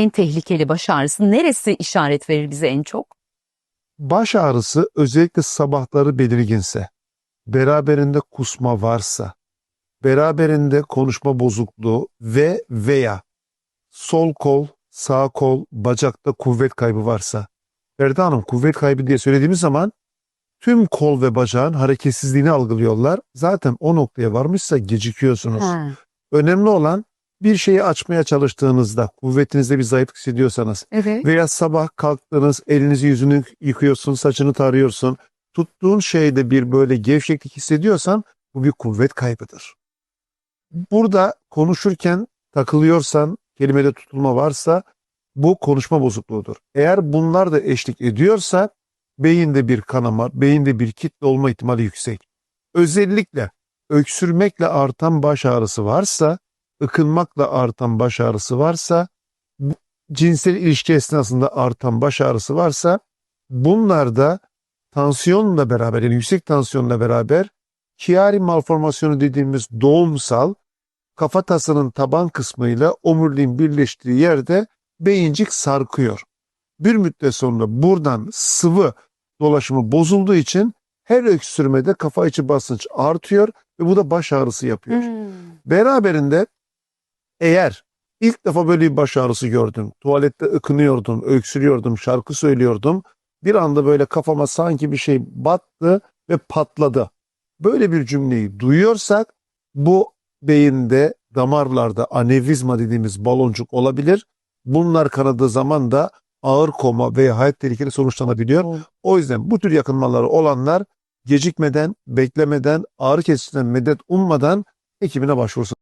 en tehlikeli baş ağrısı? Neresi işaret verir bize en çok? Baş ağrısı özellikle sabahları belirginse, beraberinde kusma varsa, beraberinde konuşma bozukluğu ve veya sol kol, sağ kol, bacakta kuvvet kaybı varsa, Ferda Hanım kuvvet kaybı diye söylediğimiz zaman tüm kol ve bacağın hareketsizliğini algılıyorlar. Zaten o noktaya varmışsa gecikiyorsunuz. Ha. Önemli olan bir şeyi açmaya çalıştığınızda, kuvvetinizde bir zayıflık hissediyorsanız, Evet. veya sabah kalktınız, elinizi yüzünü yıkıyorsun, saçını tarıyorsun. Tuttuğun şeyde bir böyle gevşeklik hissediyorsan bu bir kuvvet kaybıdır. Burada konuşurken takılıyorsan, kelimede tutulma varsa bu konuşma bozukluğudur. Eğer bunlar da eşlik ediyorsa beyinde bir kanama, beyinde bir kitle olma ihtimali yüksek. Özellikle öksürmekle artan baş ağrısı varsa, ıkınmakla artan baş ağrısı varsa cinsel ilişki esnasında artan baş ağrısı varsa bunlarda tansiyonla beraber yani yüksek tansiyonla beraber Chiari malformasyonu dediğimiz doğumsal kafatasının taban kısmıyla omuriliğin birleştiği yerde beyincik sarkıyor. Bir müddet sonra buradan sıvı dolaşımı bozulduğu için her öksürmede kafa içi basınç artıyor ve bu da baş ağrısı yapıyor. Hmm. Beraberinde eğer ilk defa böyle bir baş ağrısı gördüm, tuvalette ıkınıyordum, öksürüyordum, şarkı söylüyordum, bir anda böyle kafama sanki bir şey battı ve patladı. Böyle bir cümleyi duyuyorsak bu beyinde, damarlarda anevrizma dediğimiz baloncuk olabilir. Bunlar kanadığı zaman da ağır koma veya hayat tehlikeli sonuçlanabiliyor. O yüzden bu tür yakınmaları olanlar gecikmeden, beklemeden, ağrı kesicinden medet ummadan hekimine başvursun.